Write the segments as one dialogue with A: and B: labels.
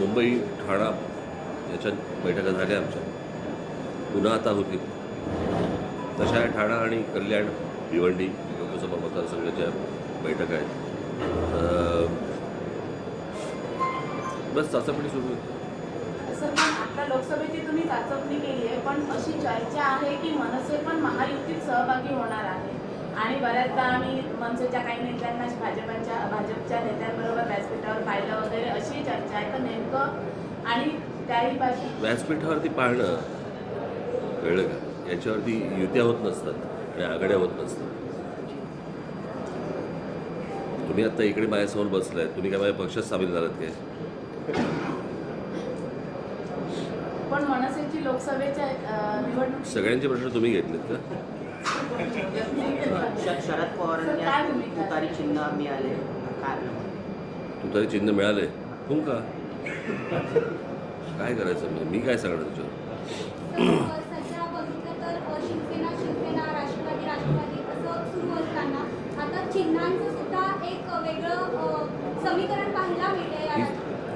A: मुंबई ठाणा याच्या बैठका झाल्या आमच्या. पुन्हा आता होतील तशा ठाणा आणि कल्याण भिवंडी लोकसभा मतदारसंघाच्या बैठका आहेत. बस चाचपणी सुरू आहे
B: सर लोकसभेची तुम्ही चाचपणी केली आहे पण अशी चर्चा आहे की मनसे पण महायुतीत सहभागी होणार आहे. आणि बऱ्याचदा आम्ही मनसेच्या काही नेत्यांना भाजपाच्या भाजपच्या नेत्यांबरोबर व्यासपीठावर पाहिलं वगैरे अशी चर्चा आहे. तर नेमकं आणि त्याही
A: व्यासपीठावरती पाहणं कळलं का? याच्यावरती युत्या होत नसतात आणि आघाड्या होत नसतात. तुम्ही आता इकडे माझ्यासमोर बसलाय. तुम्ही काय माझ्या पक्षात सामील झालात काय?
B: पण मनसेची लोकसभेच्या निवडणूक
A: सगळ्यांचे प्रश्न तुम्ही घेतलेत का?
C: शरद पवारांनी तुतारी चिन्ह मिळाले काय
A: तू चिन्ह मिळाले? तुम का? काय करायचं म्हणजे मी काय सांगणार तुझ्यावर ही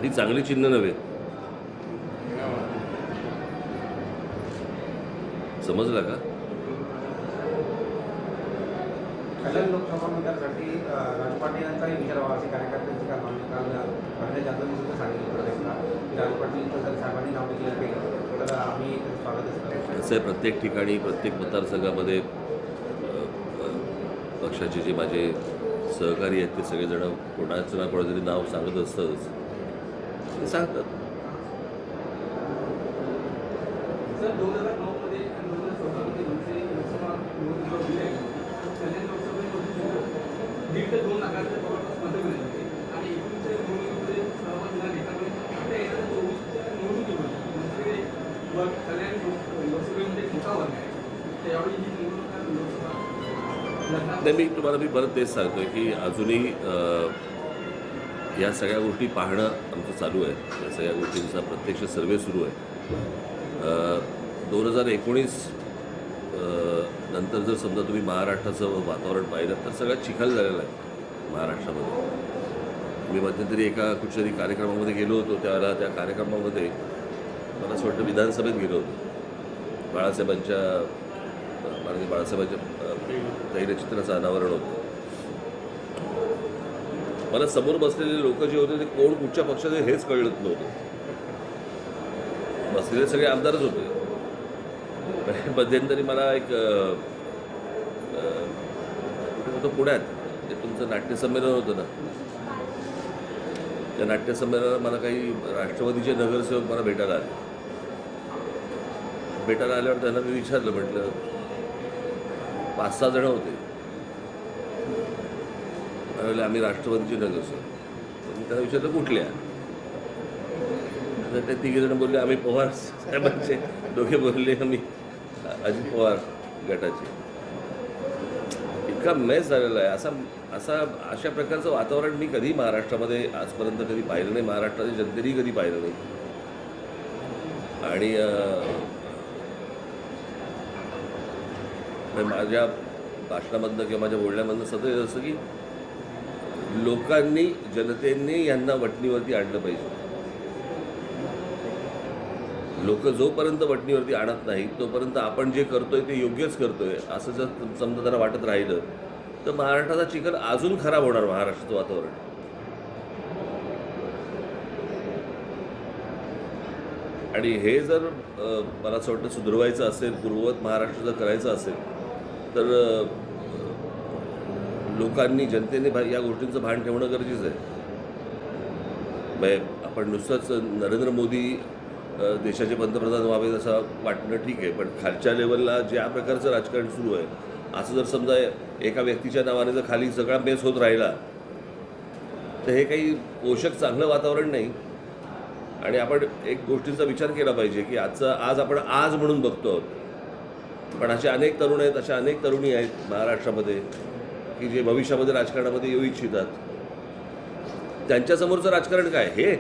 A: ही चांगली चिन्ह नव्हे. समजलं का?
D: कल्याण लोकसभा मतदारसाठी राज पाटील यांचाही विचार व्हावा असे कार्यकर्त्यांची काल मागणी काल भारतीय जनता पार्टीने सुद्धा सांगितलं प्रदेशला की राज पाटील जर साहेबांनी नाव केलं तर आम्ही स्वागतच करू
A: असं आहे प्रत्येक ठिकाणी प्रत्येक मतदारसंघामध्ये पक्षाचे जे माझे सहकारी आहेत ते सगळेजण कोणाचं ना कोणाचं तरी नाव सांगत असतंच. ते सांगतात. नाही मी तुम्हाला मी परत तेच सांगतोय की अजूनही या सगळ्या गोष्टी पाहणं आमचं चालू आहे. या सगळ्या गोष्टींचा प्रत्यक्ष सर्वे सुरू आहे. दोन हजार एकोणीस नंतर जर समजा तुम्ही महाराष्ट्राचं वातावरण पाहिलं तर सगळ्यात चिखल झालेलं आहे महाराष्ट्रामध्ये. मी मध्यंतरी एका कुठच्यातरी कार्यक्रमामध्ये गेलो होतो त्यावेळेला त्या कार्यक्रमामध्ये मला असं वाटतं विधानसभेत गेलो होतो. बाळासाहेबांच्या माननीय बाळासाहेबांच्या तैलचित्राचं अनावरण होतं. मला समोर बसलेले लोक जे होते ते कोण कुठच्या पक्षाचे हेच कळत नव्हतं. बसलेले सगळे आमदारच होते. मध्यंतरी मला एक कुठे होतं पुण्यात ते तुमचं नाट्यसंमेलन होतं ना. त्या नाट्यसंमेलनाला मला काही राष्ट्रवादीचे नगरसेवक मला भेटायला आले. भेटायला आल्यावर त्यांना मी विचारलं म्हटलं पाच सहा जण होते. त्यावेळेला आम्ही राष्ट्रवादीचे नगरसेवक. मी त्यांना विचारलं कुठल्या? तर ते तिघे जण बोलले आम्ही पवार साहेबांचे. दोघे बोलले आम्ही अजित पवार गटाचे. इतका मेस झालेला आहे. असा असा अशा प्रकारचं वातावरण मी कधी महाराष्ट्रामध्ये आजपर्यंत कधी पाहिलं नाही. महाराष्ट्राच्या जनतेनेही कधी पाहिलं नाही. आणि माझ्या भाषणामधनं किंवा माझ्या बोलण्यामधनं सतत असं असतं की लोकांनी जनतेने यांना वटणीवरती आणलं पाहिजे. लोक जोपर्यंत वटणीवरती आणत नाही तोपर्यंत आपण जे करतोय ते योग्यच करतोय असं जर समजा त्यांना वाटत राहिलं तर महाराष्ट्राचा चिखल अजून खराब होणार महाराष्ट्राचं वातावरण. आणि हे जर मला असं वाटतं सुधरवायचं असेल पूर्ववत महाराष्ट्र जर करायचं असेल तर लोकांनी जनतेने भा या गोष्टींचं भान ठेवणं गरजेचं आहे. म्हणजे आपण नुसतंच नरेंद्र मोदी देशाचे पंतप्रधान व्हावे असं वाटणं ठीक आहे पण खालच्या लेवलला ज्या प्रकारचं राजकारण सुरू आहे असं जर समजा एका व्यक्तीच्या नावाने जर खाली सगळा बेस होत राहिला तर हे काही पोषक चांगलं वातावरण नाही. आणि आपण एक गोष्टींचा विचार केला पाहिजे की आजचा आज आपण आज म्हणून बघतो आहोत. पण असे अनेक तरुण आहेत अशा अनेक तरुणी आहेत महाराष्ट्रामध्ये की जे भविष्यामध्ये राजकारणामध्ये येऊ इच्छितात. त्यांच्यासमोरचं राजकारण काय? हे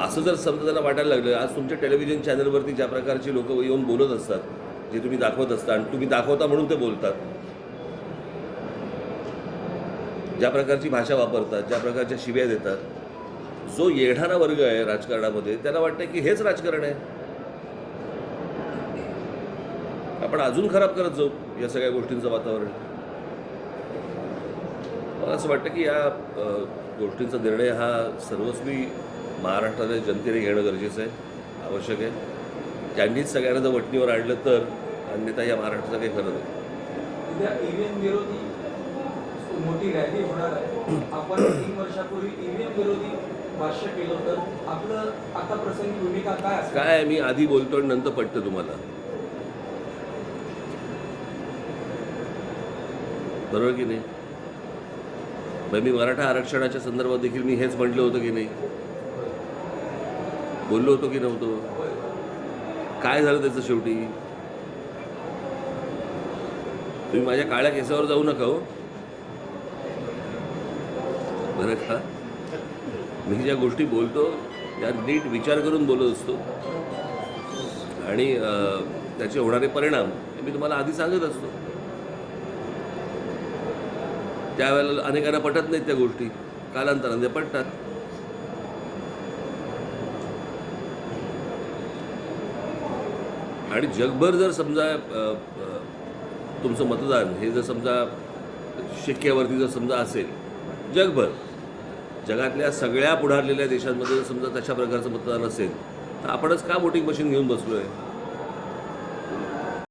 A: असं जर समजा त्यांना वाटायला लागलं आज तुमच्या टेलिव्हिजन चॅनलवरती ज्या प्रकारची लोक येऊन बोलत असतात जे तुम्ही दाखवत असता आणि तुम्ही दाखवता म्हणून ते बोलतात. ज्या प्रकारची भाषा वापरतात ज्या प्रकारच्या शिव्या देतात जो येणारा वर्ग आहे राजकारणामध्ये त्याला वाटतं की हेच राजकारण आहे. आपण अजून खराब करत जाऊ या सगळ्या गोष्टींचं वातावरण. मला असं वाटतं की या गोष्टींचा निर्णय हा सर्वस्वी महाराष्ट्राने जनतेने घेणं गरजेचं आहे आवश्यक आहे. त्यांनीच सगळ्यांना जर वटणीवर आणलं तर अन्यथा या महाराष्ट्राचं काही खरं नाही.
E: विरोधी मोठी रॅली होणार आहे. आपण तीन वर्षापूर्वी ईव्हीएम विरोधी भाष्य केलं होतं. आपलं आता प्रसंगी भूमिका काय
A: काय मी आधी बोलतो आणि नंतर पटतं तुम्हाला. बरोबर की नाही? मी मराठा आरक्षणाच्या संदर्भात देखील मी हेच म्हटलं होतं की नाही? बोललो होतो की नव्हतो? काय झालं त्याचं शेवटी? तुम्ही माझ्या काळ्या केसावर जाऊ नका हो. बरं का? मी ज्या गोष्टी बोलतो त्या नीट विचार करून बोलत असतो. आणि त्याचे होणारे परिणाम मी तुम्हाला आधी सांगत असतो. त्यावेळेला अनेकांना पटत नाहीत त्या गोष्टी. कालांतराने पटतात. आणि जगभर जर समजा तुमचं मतदान हे जर समजा शिक्क्यावरती जर समजा असेल जगभर जगातल्या सगळ्या पुढारलेल्या देशांमध्ये जर समजा तशा प्रकारचं मतदान असेल तर आपणच का वोटिंग मशीन घेऊन बसलो आहे